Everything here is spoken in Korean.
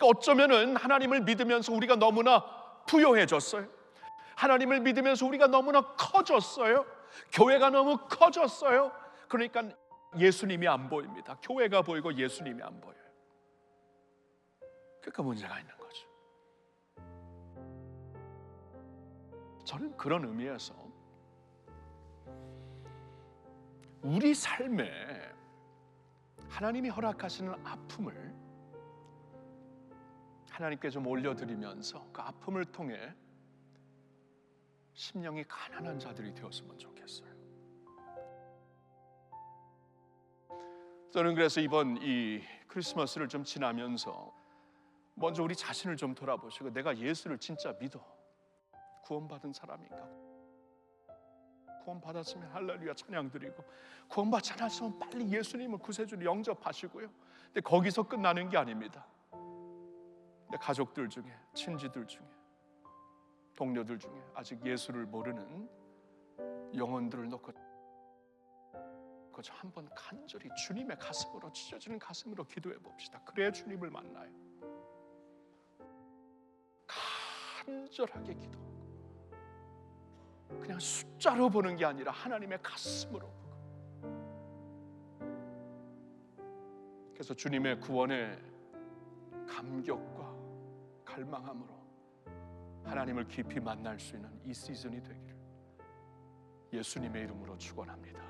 그러니까 어쩌면은 하나님을 믿으면서 우리가 너무나 부요해졌어요. 하나님을 믿으면서 우리가 너무나 커졌어요. 교회가 너무 커졌어요. 그러니까 예수님이 안 보입니다. 교회가 보이고 예수님이 안 보여요. 그러니까 문제가 있는 거죠. 저는 그런 의미에서 우리 삶에 하나님이 허락하시는 아픔을 하나님께 좀 올려드리면서 그 아픔을 통해 심령이 가난한 자들이 되었으면 좋겠어요. 저는 그래서 이번 이 크리스마스를 좀 지나면서 먼저 우리 자신을 좀 돌아보시고 내가 예수를 진짜 믿어 구원받은 사람인가? 구원받았으면 할렐루야 찬양 드리고 구원받지 않았으면 빨리 예수님을 구세주로 영접하시고요. 근데 거기서 끝나는 게 아닙니다. 내 가족들 중에 친지들 중에 동료들 중에 아직 예수를 모르는 영혼들을 놓고 그저 한번 간절히 주님의 가슴으로 찢어지는 가슴으로 기도해 봅시다. 그래야 주님을 만나요. 간절하게 기도. 그냥 숫자로 보는 게 아니라 하나님의 가슴으로 보고. 그래서 주님의 구원의 감격과 갈망함으로 하나님을 깊이 만날 수 있는 이 시즌이 되기를 예수님의 이름으로 축원합니다.